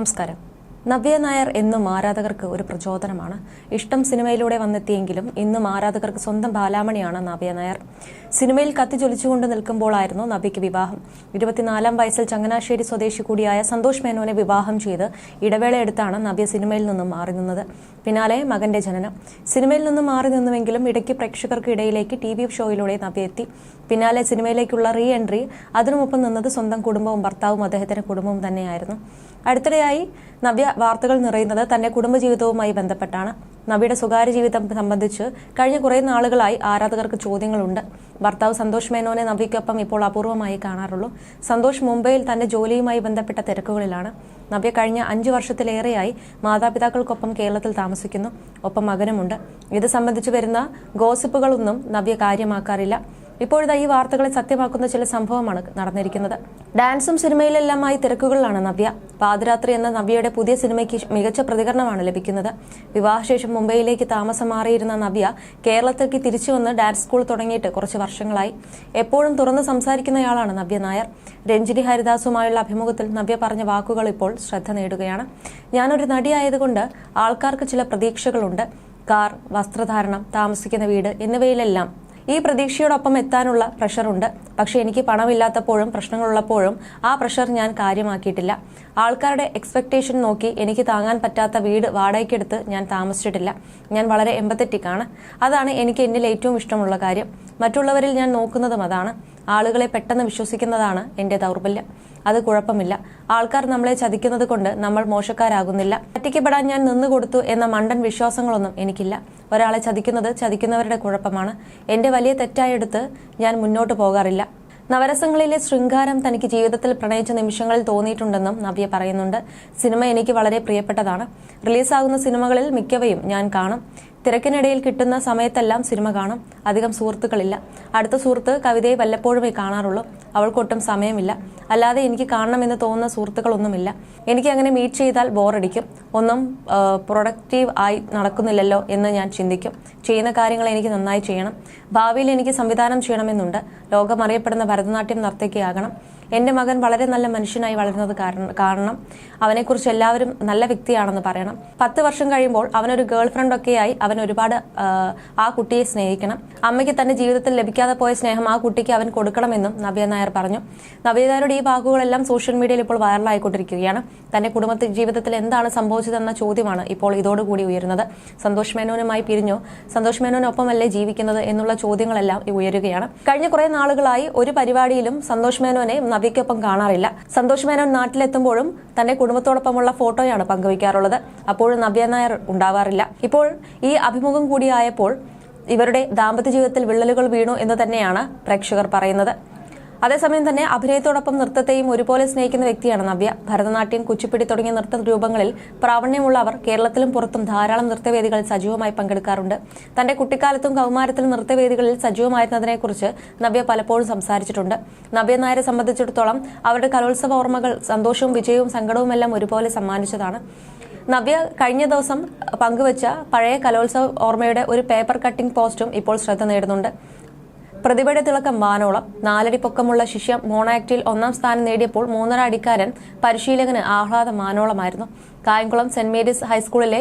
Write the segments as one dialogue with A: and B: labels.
A: നമസ്കാരം. നവ്യ നായർ എന്നും ആരാധകർക്ക് ഒരു പ്രചോദനമാണ്. ഇഷ്ടം സിനിമയിലൂടെ വന്നെത്തിയെങ്കിലും ഇന്നും ആരാധകർക്ക് സ്വന്തം ബാലാമണിയാണ് നവ്യ നായർ. സിനിമയിൽ കത്തിജ്വലിച്ചുകൊണ്ട് നിൽക്കുമ്പോഴായിരുന്നു നവ്യയ്ക്ക് വിവാഹം. ഇരുപത്തിനാലാം വയസ്സിൽ ചങ്ങനാശ്ശേരി സ്വദേശി കൂടിയായ സന്തോഷ് മേനോനെ വിവാഹം ചെയ്ത് ഇടവേളയെടുത്താണ് നവ്യ സിനിമയിൽ നിന്നും മാറി നിന്നത്. പിന്നാലെ മകന്റെ ജനനം. സിനിമയിൽ നിന്നും മാറി നിന്നുവെങ്കിലും ഇടയ്ക്ക് പ്രേക്ഷകർക്ക് ഇടയിലേക്ക് ടി വി ഷോയിലൂടെ നവ്യ എത്തി. പിന്നാലെ സിനിമയിലേക്കുള്ള റീ എൻട്രി അതിനുമൊപ്പം നിന്നത് സ്വന്തം കുടുംബവും ഭർത്താവും അദ്ദേഹത്തിന്റെ കുടുംബവും തന്നെയായിരുന്നു. അടുത്തിടെയായി നവ്യ വാർത്തകൾ നിറയുന്നത് തന്റെ കുടുംബജീവിതവുമായി ബന്ധപ്പെട്ടാണ്. നവ്യയുടെ സ്വകാര്യ ജീവിതം സംബന്ധിച്ച് കഴിഞ്ഞ കുറേ നാളുകളായി ആരാധകർക്ക് ചോദ്യങ്ങളുണ്ട്. ഭർത്താവ് സന്തോഷ് മേനോനെ നവ്യയ്ക്കൊപ്പം ഇപ്പോൾ അപൂർവമായി കാണാറുള്ളൂ. സന്തോഷ് മുംബൈയിൽ തന്റെ ജോലിയുമായി ബന്ധപ്പെട്ട തിരക്കുകളിലാണ്. നവ്യ കഴിഞ്ഞ അഞ്ചു വർഷത്തിലേറെയായി മാതാപിതാക്കൾക്കൊപ്പം കേരളത്തിൽ താമസിക്കുന്നു. ഒപ്പം മകനുമുണ്ട്. ഇത് സംബന്ധിച്ച് വരുന്ന ഗോസിപ്പുകളൊന്നും നവ്യ കാര്യമാക്കാറില്ല. ഇപ്പോഴത്തെ ഈ വാർത്തകളെ സത്യമാക്കുന്ന ചില സംഭവമാണ് നടന്നിരിക്കുന്നത്. ഡാൻസും സിനിമയിലെല്ലാമായി തിരക്കുകളിലാണ് നവ്യ. പാതിരാത്രി എന്ന നവ്യയുടെ പുതിയ സിനിമയ്ക്ക് മികച്ച പ്രതികരണമാണ് ലഭിക്കുന്നത്. വിവാഹശേഷം മുംബൈയിലേക്ക് താമസം മാറിയിരുന്ന നവ്യ കേരളത്തിലേക്ക് തിരിച്ചു വന്ന് ഡാൻസ് സ്കൂൾ തുടങ്ങിയിട്ട് കുറച്ച് വർഷങ്ങളായി. എപ്പോഴും തുറന്ന് സംസാരിക്കുന്നയാളാണ് നവ്യ നായർ. രഞ്ജിനി ഹരിദാസുമായുള്ള അഭിമുഖത്തിൽ നവ്യ പറഞ്ഞ വാക്കുകൾ ഇപ്പോൾ ശ്രദ്ധ നേടുകയാണ്. ഞാനൊരു നടിയായതുകൊണ്ട് ആൾക്കാർക്ക് ചില പ്രതീക്ഷകളുണ്ട്. കാർ വസ്ത്രധാരണം താമസിക്കുന്ന വീട് എന്നിവയിലെല്ലാം ഈ പ്രതീക്ഷയോടൊപ്പം എത്താനുള്ള പ്രഷറുണ്ട്. പക്ഷേ എനിക്ക് പണമില്ലാത്തപ്പോഴും പ്രശ്നങ്ങളുള്ളപ്പോഴും ആ പ്രഷർ ഞാൻ കാര്യമാക്കിയിട്ടില്ല. ആൾക്കാരുടെ എക്സ്പെക്ടേഷൻ നോക്കി എനിക്ക് താങ്ങാൻ പറ്റാത്ത വീട് വാടകയ്ക്കെടുത്ത് ഞാൻ താമസിച്ചിട്ടില്ല. ഞാൻ വളരെ എമ്പത്തറ്റിക് ആണ്. അതാണ് എനിക്ക് എന്നിൽ ഏറ്റവും ഇഷ്ടമുള്ള കാര്യം. മറ്റുള്ളവരിൽ ഞാൻ നോക്കുന്നതും അതാണ്. ആളുകളെ പെട്ടെന്ന് വിശ്വസിക്കുന്നതാണ് എന്റെ ദൗർബല്യം. അത് കുഴപ്പമില്ല. ആൾക്കാർ നമ്മളെ ചതിക്കുന്നത് കൊണ്ട് നമ്മൾ മോശക്കാരാകുന്നില്ല. പറ്റിക്കപ്പെടാൻ ഞാൻ നിന്നു കൊടുത്തു എന്ന മണ്ടൻ വിശ്വാസങ്ങളൊന്നും എനിക്കില്ല. ഒരാളെ ചതിക്കുന്നത് ചതിക്കുന്നവരുടെ കുഴപ്പമാണ്. എന്റെ വലിയ തെറ്റായെടുത്ത് ഞാൻ മുന്നോട്ട് പോകാറില്ല. നവരസങ്ങളിലെ ശൃംഗാരം തനിക്ക് ജീവിതത്തിൽ പ്രണയിച്ച നിമിഷങ്ങളിൽ തോന്നിയിട്ടുണ്ടെന്നും നവ്യ പറയുന്നുണ്ട്. സിനിമ എനിക്ക് വളരെ പ്രിയപ്പെട്ടതാണ്. റിലീസാകുന്ന സിനിമകളിൽ മിക്കവയും ഞാൻ കാണും. തിരക്കിനിടയിൽ കിട്ടുന്ന സമയത്തെല്ലാം സിനിമ കാണും. അധികം സുഹൃത്തുക്കളില്ല. അടുത്ത സുഹൃത്ത് കവിതയെ വല്ലപ്പോഴുമേ കാണാറുള്ളൂ. അവൾക്കൊട്ടും സമയമില്ല. അല്ലാതെ എനിക്ക് കാണണമെന്ന് തോന്നുന്ന സുഹൃത്തുക്കളൊന്നുമില്ല. എനിക്ക് അങ്ങനെ മീറ്റ് ചെയ്താൽ ബോറടിക്കും. ഒന്നും പ്രൊഡക്റ്റീവ് ആയി നടക്കുന്നില്ലല്ലോ എന്ന് ഞാൻ ചിന്തിക്കും. ചെയ്യുന്ന കാര്യങ്ങൾ എനിക്ക് നന്നായി ചെയ്യണം. ഭാവിയിൽ എനിക്ക് സംവിധാനം ചെയ്യണമെന്നുണ്ട്. ലോകമറിയപ്പെടുന്ന ഭരതനാട്യം നർത്തകിയാകണം. എന്റെ മകൻ വളരെ നല്ല മനുഷ്യനായി വളരുന്നത് കാരണം കാരണം അവനെക്കുറിച്ച് എല്ലാവരും നല്ല വ്യക്തിയാണെന്ന് പറയണം. പത്ത് വർഷം കഴിയുമ്പോൾ അവനൊരു ഗേൾ ഫ്രണ്ട് ഒക്കെയായി അവൻ ഒരുപാട് ആ, കുട്ടിയെ സ്നേഹിക്കണം. അമ്മയ്ക്ക് തന്നെ ജീവിതത്തിൽ ലഭിക്കാതെ പോയ സ്നേഹം ആ കുട്ടിക്ക് അവൻ കൊടുക്കണമെന്നും നവ്യ നായർ പറഞ്ഞു. നവ്യ നായരുടെ ഈ വാക്കുകളെല്ലാം സോഷ്യൽ മീഡിയയിൽ ഇപ്പോൾ വൈറലായിക്കൊണ്ടിരിക്കുകയാണ്. തന്റെ കുടുംബ ജീവിതത്തിൽ എന്താണ് സംഭവിച്ചതെന്ന ചോദ്യമാണ് ഇപ്പോൾ ഇതോടുകൂടി ഉയരുന്നത്. സന്തോഷ് മേനോനുമായി പിരിഞ്ഞു. സന്തോഷ് മേനോനൊപ്പമല്ലേ ജീവിക്കുന്നത് എന്നുള്ള ചോദ്യങ്ങളെല്ലാം ഉയരുകയാണ്. കഴിഞ്ഞ കുറെ നാളുകളായി ഒരു പരിപാടിയിലും സന്തോഷ് മേനോനെ നവ്യയ്ക്കൊപ്പം കാണാറില്ല. സന്തോഷ് മേനോൻ നാട്ടിലെത്തുമ്പോഴും തന്റെ കുടുംബത്തോടൊപ്പമുള്ള ഫോട്ടോയാണ് പങ്കുവയ്ക്കാറുള്ളത്. അപ്പോഴും നവ്യ നായർ ഉണ്ടാവാറില്ല. ഇപ്പോൾ ഈ അഭിമുഖം കൂടിയായപ്പോൾ ഇവരുടെ ദാമ്പത്യ ജീവിതത്തിൽ വിള്ളലുകൾ വീണു എന്ന് തന്നെയാണ് പ്രേക്ഷകർ പറയുന്നത്. അതേസമയം തന്നെ അഭിനയത്തോടൊപ്പം നൃത്തത്തെയും ഒരുപോലെ സ്നേഹിക്കുന്ന വ്യക്തിയാണ് നവ്യ. ഭരതനാട്യം കുച്ചിപ്പിടി തുടങ്ങിയ നൃത്ത രൂപങ്ങളിൽ പ്രാവീണ്യമുള്ള അവർ കേരളത്തിലും പുറത്തും ധാരാളം നൃത്തവേദികളിൽ സജീവമായി പങ്കെടുക്കാറുണ്ട്. തന്റെ കുട്ടിക്കാലത്തും കൗമാരത്തിലും നൃത്തവേദികളിൽ സജീവമായിരുന്നതിനെക്കുറിച്ച് നവ്യ പലപ്പോഴും സംസാരിച്ചിട്ടുണ്ട്. നവ്യ നായരെ സംബന്ധിച്ചിടത്തോളം അവരുടെ കലോത്സവ ഓർമ്മകൾ സന്തോഷവും വിജയവും സങ്കടവുമെല്ലാം ഒരുപോലെ സമ്മാനിച്ചതാണ്. നവ്യ കഴിഞ്ഞ ദിവസം പങ്കുവച്ച പഴയ കലോത്സവ ഓർമ്മയുടെ ഒരു പേപ്പർ കട്ടിംഗ് പോസ്റ്റും ഇപ്പോൾ ശ്രദ്ധ നേടുന്നുണ്ട്. പ്രതിഭയുടെ തിളക്കം വാനോളം നാലടി പൊക്കമുള്ള ശിഷ്യം മോണാക്റ്റിൽ ഒന്നാം സ്ഥാനം നേടിയപ്പോൾ മൂന്നര അടിക്കാരൻ പരിശീലകന് ആഹ്ലാദം മാനോളമായിരുന്നു. കായംകുളം സെന്റ് മേരീസ് ഹൈസ്കൂളിലെ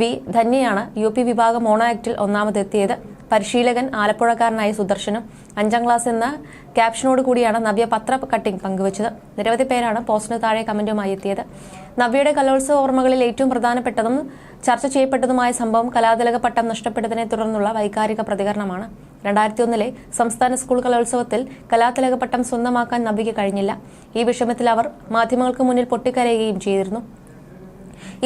A: വി ധന്യയാണ് യു പി വിഭാഗം മോണോ ആക്ടിൽ ഒന്നാമതെത്തിയത്. പരിശീലകൻ ആലപ്പുഴക്കാരനായ സുദർശനും അഞ്ചാം ക്ലാസ് എന്ന ക്യാപ്ഷനോട് കൂടിയാണ് നവ്യ പത്ര കട്ടിംഗ് പങ്കുവച്ചത്. നിരവധി പേരാണ് പോസ്റ്റിന് താഴെ കമന്റുമായി എത്തിയത്. നവ്യയുടെ കലോത്സവ ഓർമ്മകളിൽ ഏറ്റവും പ്രധാനപ്പെട്ടതും ചർച്ച ചെയ്യപ്പെട്ടതുമായ സംഭവം കലാതിലക പട്ടം നഷ്ടപ്പെട്ടതിനെ തുടർന്നുള്ള വൈകാരിക പ്രതികരണമാണ്. രണ്ടായിരത്തി ഒന്നിലെ സംസ്ഥാന സ്കൂൾ കലോത്സവത്തിൽ കലാതിലക പട്ടം സ്വന്തമാക്കാൻ നബിക്ക് കഴിഞ്ഞില്ല. ഈ വിഷമത്തിൽ അവർ മാധ്യമങ്ങൾക്ക് മുന്നിൽ പൊട്ടിക്കരയുകയും ചെയ്തിരുന്നു.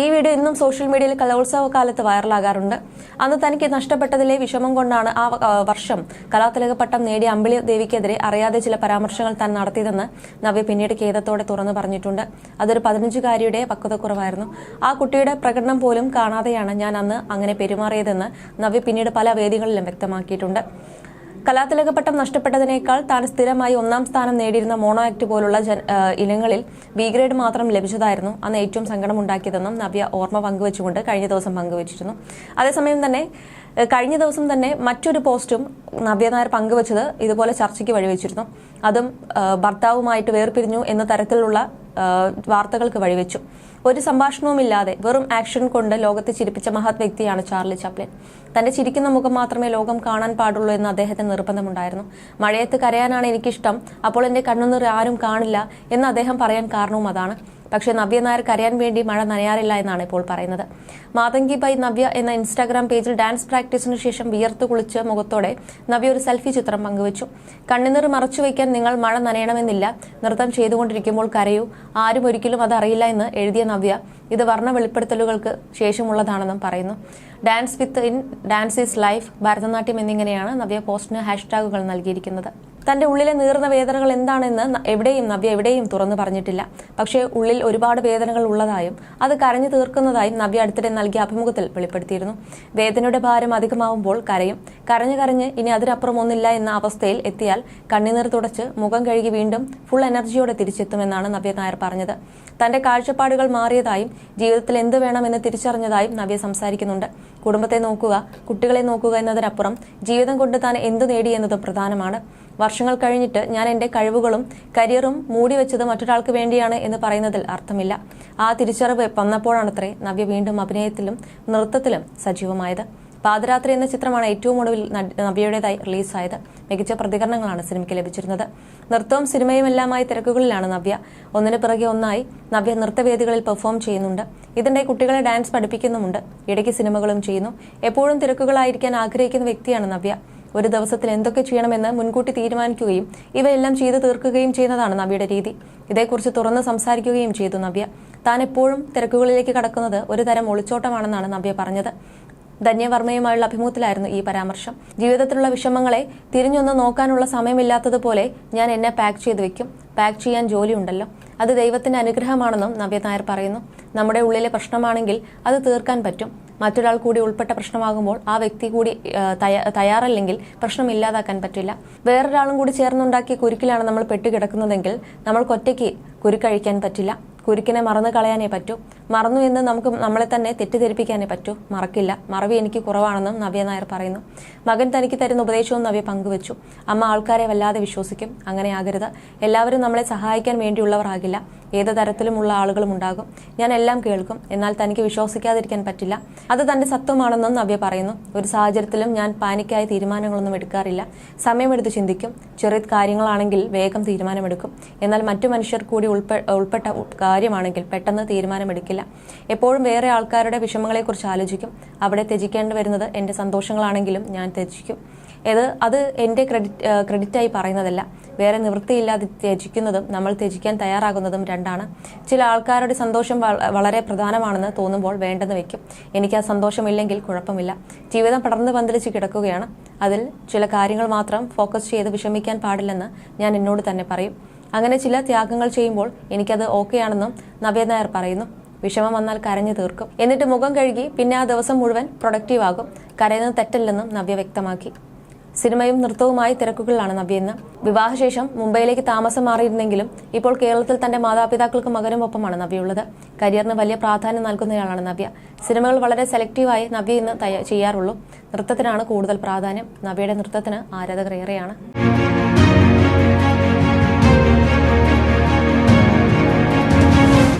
A: ഈ വീഡിയോ ഇന്നും സോഷ്യൽ മീഡിയയിൽ കലോത്സവ കാലത്ത് വൈറലാകാറുണ്ട്. അന്ന് തനിക്ക് നഷ്ടപ്പെട്ടതിലെ വിഷമം കൊണ്ടാണ് ആ വർഷം കലാതിലക പട്ടം നേടിയ അമ്പിളി ദേവിക്കെതിരെ അറിയാതെ ചില പരാമർശങ്ങൾ താൻ നടത്തിയതെന്ന് നവ്യ പിന്നീട് ഖേദത്തോടെ തുറന്നു പറഞ്ഞിട്ടുണ്ട്. അതൊരു പതിനഞ്ചുകാരിയുടെ പക്വതക്കുറവായിരുന്നു ആ കുട്ടിയുടെ പ്രകടനം പോലും കാണാതെയാണ് ഞാൻ അന്ന് അങ്ങനെ പെരുമാറിയതെന്ന് നവ്യ പിന്നീട് പല വേദികളിലും വ്യക്തമാക്കിയിട്ടുണ്ട്. കലാതിലകപ്പട്ടം നഷ്ടപ്പെട്ടതിനേക്കാൾ താൻ സ്ഥിരമായി ഒന്നാം സ്ഥാനം നേടിയിരുന്ന മോണോ ആക്ട് പോലുള്ള ഇനങ്ങളിൽ ബി ഗ്രേഡ് മാത്രം ലഭിച്ചതായിരുന്നു അന്ന് ഏറ്റവും സങ്കടമുണ്ടാക്കിയതെന്നും നവ്യ ഓർമ്മ പങ്കുവച്ചുകൊണ്ട് കഴിഞ്ഞ ദിവസം പങ്കുവച്ചിരുന്നു. അതേസമയം തന്നെ കഴിഞ്ഞ ദിവസം തന്നെ മറ്റൊരു പോസ്റ്റും നവ്യ നായർ പങ്കുവച്ചത് ഇതുപോലെ ചർച്ചയ്ക്ക് വഴിവെച്ചിരുന്നു. അതും ഭർത്താവുമായിട്ട് വേർപിരിഞ്ഞു എന്ന തരത്തിലുള്ള വാർത്തകൾക്ക് വഴിവെച്ചു. ഒരു സംഭാഷണവുമില്ലാതെ വെറും ആക്ഷൻ കൊണ്ട് ലോകത്തെ ചിരിപ്പിച്ച മഹത് വ്യക്തിയാണ് ചാർലി ചാപ്ലിൻ. തന്റെ ചിരിക്കുന്ന മുഖം മാത്രമേ ലോകം കാണാൻ പാടുള്ളൂ എന്ന് അദ്ദേഹത്തിന് നിർബന്ധമുണ്ടായിരുന്നു. മഴയത്ത് കരയാനാണ് എനിക്കിഷ്ടം അപ്പോൾ എന്റെ കണ്ണുനീർ ആരും കാണില്ല എന്ന് അദ്ദേഹം പറയാൻ കാരണവും അതാണ്. പക്ഷേ നവ്യ നായർ കരയാൻ വേണ്ടി മഴ നനയാറില്ല എന്നാണ് ഇപ്പോൾ പറയുന്നത്. മാതങ്കി ബൈ നവ്യ എന്ന ഇൻസ്റ്റാഗ്രാം പേജിൽ ഡാൻസ് പ്രാക്ടീസിന് ശേഷം വിയർത്ത് കുളിച്ച് മുഖത്തോടെ നവ്യ ഒരു സെൽഫി ചിത്രം പങ്കുവച്ചു. കണ്ണുനീർ മറച്ചുവെക്കാൻ നിങ്ങൾ മഴ നനയണമെന്നില്ല. നൃത്തം ചെയ്തുകൊണ്ടിരിക്കുമ്പോൾ കരയൂ. ആരും ഒരിക്കലും അത് അറിയില്ല എന്ന് എഴുതിയ നവ്യ ഇത് വർണ വെളിപ്പെടുത്തലുകൾക്ക് ശേഷമുള്ളതാണെന്നും പറയുന്നു. Dance within dance is life Bharatanatyam എന്നിങ്ങനെയാണ് നവ്യ പോസ്റ്റിന് ഹാഷ്ടാഗുകൾ നൽകിയിരിക്കുന്നത്. തന്റെ ഉള്ളിലെ നീർന്ന വേദനകൾ എന്താണെന്ന് എവിടെയും നവ്യ എവിടെയും തുറന്നു പറഞ്ഞിട്ടില്ല. പക്ഷേ ഉള്ളിൽ ഒരുപാട് വേദനകൾ ഉള്ളതായും അത് കരഞ്ഞു തീർക്കുന്നതായും നവ്യ അടുത്തിടെ നൽകിയ അഭിമുഖത്തിൽ വെളിപ്പെടുത്തിയിരുന്നു. വേദനയുടെ ഭാരം അധികമാവുമ്പോൾ കരയും. കരഞ്ഞു കരഞ്ഞ് ഇനി അതിനപ്പുറം ഒന്നില്ല എന്ന അവസ്ഥയിൽ എത്തിയാൽ കണ്ണുനീർ തുടച്ച് മുഖം കഴുകി വീണ്ടും ഫുൾ എനർജിയോടെ തിരിച്ചെത്തുമെന്നാണ് നവ്യ നായർ പറഞ്ഞത്. തന്റെ കാഴ്ചപ്പാടുകൾ മാറിയതായും ജീവിതത്തിൽ എന്ത് വേണമെന്ന് തിരിച്ചറിഞ്ഞതായും നവ്യ സംസാരിക്കുന്നുണ്ട്. കുടുംബത്തെ നോക്കുക കുട്ടികളെ നോക്കുക എന്നതിനപ്പുറം ജീവിതം കൊണ്ട് താൻ എന്ത് നേടി എന്നതും പ്രധാനമാണ്. വർഷങ്ങൾ കഴിഞ്ഞിട്ട് ഞാൻ എന്റെ കഴിവുകളും കരിയറും മൂടി വെച്ചത് മറ്റൊരാൾക്ക് വേണ്ടിയാണ് എന്ന് പറയുന്നതിൽ അർത്ഥമില്ല. ആ തിരിച്ചറിവ് വന്നപ്പോഴാണത്രേ നവ്യ വീണ്ടും അഭിനയത്തിലും നൃത്തത്തിലും സജീവമായത്. പാതിരാത്രി എന്ന ചിത്രമാണ് ഏറ്റവും ഒടുവിൽ നവ്യയുടേതായി റിലീസായത്. മികച്ച പ്രതികരണങ്ങളാണ് സിനിമയ്ക്ക് ലഭിച്ചിരുന്നത്. നൃത്തവും സിനിമയും എല്ലാമായി തിരക്കുകളിലാണ് നവ്യ. ഒന്നിനു പിറകെ ഒന്നായി നവ്യ നൃത്തവേദികളിൽ പെർഫോം ചെയ്യുന്നുണ്ട്. ഇതിന്റെ കുട്ടികളെ ഡാൻസ് പഠിപ്പിക്കുന്നുമുണ്ട്. ഇടയ്ക്ക് സിനിമകളും ചെയ്യുന്നു. എപ്പോഴും തിരക്കുകളായിരിക്കാൻ ആഗ്രഹിക്കുന്ന വ്യക്തിയാണ് നവ്യ. ഒരു ദിവസത്തിൽ എന്തൊക്കെ ചെയ്യണമെന്ന് മുൻകൂട്ടി തീരുമാനിക്കുകയും ഇവയെല്ലാം ചെയ്തു തീർക്കുകയും ചെയ്യുന്നതാണ് നവ്യയുടെ രീതി. ഇതേക്കുറിച്ച് തുറന്ന് സംസാരിക്കുകയും ചെയ്തു നവ്യ. താൻ എപ്പോഴും തിരക്കുകളിലേക്ക് കടക്കുന്നത് ഒരു തരം ഒളിച്ചോട്ടമാണെന്നാണ് നവ്യ പറഞ്ഞത്. ധന്യവർമ്മയുമായുള്ള അഭിമുഖത്തിലായിരുന്നു ഈ പരാമർശം. ജീവിതത്തിലുള്ള വിഷമങ്ങളെ തിരിഞ്ഞൊന്ന് നോക്കാനുള്ള സമയമില്ലാത്തതുപോലെ ഞാൻ എന്നെ പാക്ക് ചെയ്ത് വെക്കും. പാക്ക് ചെയ്യാൻ ജോലിയുണ്ടല്ലോ. അത് ദൈവത്തിന്റെ അനുഗ്രഹമാണെന്നും നവ്യ നായർ പറയുന്നു. നമ്മുടെ ഉള്ളിലെ പ്രശ്നമാണെങ്കിൽ അത് തീർക്കാൻ പറ്റും. മറ്റൊരാൾ കൂടി ഉൾപ്പെട്ട പ്രശ്നമാകുമ്പോൾ ആ വ്യക്തി കൂടി തയ്യാറല്ലെങ്കിൽ പ്രശ്നം ഇല്ലാതാക്കാൻ പറ്റില്ല. വേറൊരാളും കൂടി ചേർന്നുണ്ടാക്കിയ കുരുക്കിലാണ് നമ്മൾ പെട്ടുകിടക്കുന്നതെങ്കിൽ നമ്മൾക്കൊറ്റയ്ക്ക് കുരുക്കഴിക്കാൻ പറ്റില്ല. കുരുക്കിനെ മറന്നു കളയാനേ പറ്റൂ. മറന്നു എന്ന് നമുക്ക് നമ്മളെ തന്നെ തെറ്റിദ്ധരിപ്പിക്കാനേ പറ്റൂ. മറക്കില്ല. മറവി എനിക്ക് കുറവാണെന്നും നവ്യ നായർ പറയുന്നു. മകൻ തനിക്ക് തരുന്ന ഉപദേശവും നവ്യ പങ്കുവച്ചു. അമ്മ ആൾക്കാരെ വല്ലാതെ വിശ്വസിക്കും. അങ്ങനെ ആകരുത്. എല്ലാവരും നമ്മളെ സഹായിക്കാൻ വേണ്ടിയുള്ളവർ ആകില്ല. ഏത് തരത്തിലുമുള്ള ആളുകളും ഉണ്ടാകും. ഞാൻ എല്ലാം കേൾക്കും. എന്നാൽ തനിക്ക് വിശ്വസിക്കാതിരിക്കാൻ പറ്റില്ല. അത് തന്റെ സത്വമാണെന്നും നവ്യ പറയുന്നു. ഒരു സാഹചര്യത്തിലും ഞാൻ പാനിക്കായ തീരുമാനങ്ങളൊന്നും എടുക്കാറില്ല. സമയമെടുത്ത് ചിന്തിക്കും. ചെറിയ കാര്യങ്ങളാണെങ്കിൽ വേഗം തീരുമാനമെടുക്കും. എന്നാൽ മറ്റു മനുഷ്യർ കൂടി ഉൾപ്പെ- ഉൾപ്പെട്ട കാര്യമാണെങ്കിൽ പെട്ടെന്ന് തീരുമാനമെടുക്കില്ല. എപ്പോഴും വേറെ ആൾക്കാരുടെ വിഷമങ്ങളെക്കുറിച്ച് ആലോചിക്കും. അവിടെ ത്യജിക്കേണ്ടി വരുന്നത് എന്റെ സന്തോഷങ്ങളാണെങ്കിലും ഞാൻ ത്യജിക്കും. ഇത് അത് എന്റെ ക്രെഡിറ്റ് ക്രെഡിറ്റായി പറയുന്നതല്ല. വേറെ നിവൃത്തിയില്ലാതെ ത്യജിക്കുന്നതും നമ്മൾ ത്യജിക്കാൻ തയ്യാറാകുന്നതും രണ്ടാണ്. ചില ആൾക്കാരുടെ സന്തോഷം വളരെ പ്രധാനമാണെന്ന് തോന്നുമ്പോൾ വേണ്ടെന്ന് വെക്കും. എനിക്ക് ആ സന്തോഷമില്ലെങ്കിൽ കുഴപ്പമില്ല. ജീവിതം പടർന്ന് പന്തലിച്ച് കിടക്കുകയാണ്. അതിൽ ചില കാര്യങ്ങൾ മാത്രം ഫോക്കസ് ചെയ്ത് വിഷമിക്കാൻ പാടില്ലെന്ന് ഞാൻ എന്നോട് തന്നെ പറയും. അങ്ങനെ ചില ത്യാഗങ്ങൾ ചെയ്യുമ്പോൾ എനിക്കത് ഓക്കെയാണെന്നും നവ്യ നായർ പറയുന്നു. വിഷമം വന്നാൽ കരഞ്ഞു തീർക്കും. എന്നിട്ട് മുഖം കഴുകി പിന്നെ ആ ദിവസം മുഴുവൻ പ്രൊഡക്റ്റീവ് ആകും. കരയുന്നത് തെറ്റല്ലെന്നും നവ്യ വ്യക്തമാക്കി. സിനിമയും നൃത്തവുമായി തിരക്കുകളിലാണ് നവ്യ ഇന്ന്. വിവാഹശേഷം മുംബൈയിലേക്ക് താമസം മാറിയിരുന്നെങ്കിലും ഇപ്പോൾ കേരളത്തിൽ തന്റെ മാതാപിതാക്കൾക്കും മകനും ഒപ്പമാണ് നവ്യുള്ളത് കരിയറിന് വലിയ പ്രാധാന്യം നൽകുന്നയാളാണ് നവ്യ. സിനിമകൾ വളരെ സെലക്റ്റീവായി നവ്യ ഇന്ന് ചെയ്യാറുള്ളൂ. നൃത്തത്തിനാണ് കൂടുതൽ പ്രാധാന്യം. നവ്യയുടെ നൃത്തത്തിന് ആരാധകർ ഏറെയാണ്.